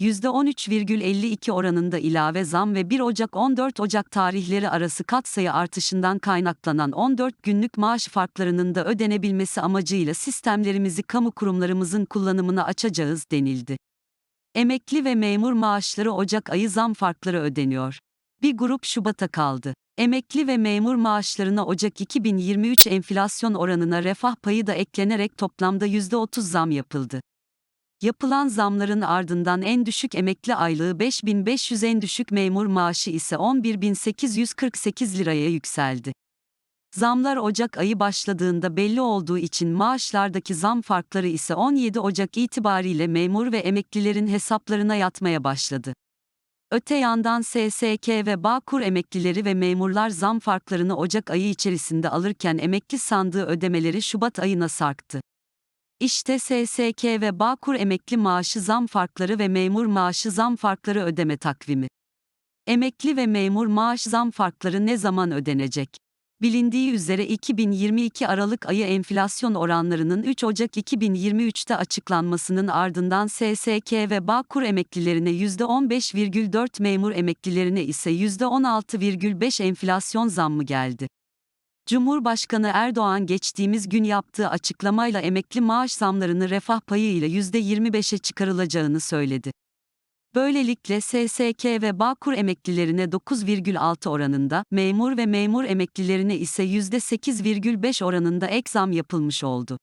%13,52 oranında ilave zam ve 1 Ocak-14 Ocak tarihleri arası katsayı artışından kaynaklanan 14 günlük maaş farklarının da ödenebilmesi amacıyla sistemlerimizi kamu kurumlarımızın kullanımına açacağız denildi. Emekli ve memur maaşları Ocak ayı zam farkları ödeniyor. Bir grup Şubat'a kaldı. Emekli ve memur maaşlarına Ocak 2023 enflasyon oranına refah payı da eklenerek toplamda %30 zam yapıldı. Yapılan zamların ardından en düşük emekli aylığı 5500 en düşük memur maaşı ise 11848 liraya yükseldi. Zamlar Ocak ayı başladığında belli olduğu için maaşlardaki zam farkları ise 17 Ocak itibariyle memur ve emeklilerin hesaplarına yatmaya başladı. Öte yandan SSK ve Bağkur emeklileri ve memurlar zam farklarını Ocak ayı içerisinde alırken emekli sandığı ödemeleri Şubat ayına sarktı. İşte SSK ve Bağkur emekli maaşı zam farkları ve memur maaşı zam farkları ödeme takvimi. Emekli ve memur maaş zam farkları ne zaman ödenecek? Bilindiği üzere 2022 Aralık ayı enflasyon oranlarının 3 Ocak 2023'te açıklanmasının ardından SSK ve Bağkur emeklilerine %15,4 memur emeklilerine ise %16,5 enflasyon zammı geldi. Cumhurbaşkanı Erdoğan geçtiğimiz gün yaptığı açıklamayla emekli maaş zamlarını refah payıyla %25'e çıkarılacağını söyledi. Böylelikle SSK ve Bağkur emeklilerine 9,6 oranında, memur ve memur emeklilerine ise %8,5 oranında ek zam yapılmış oldu.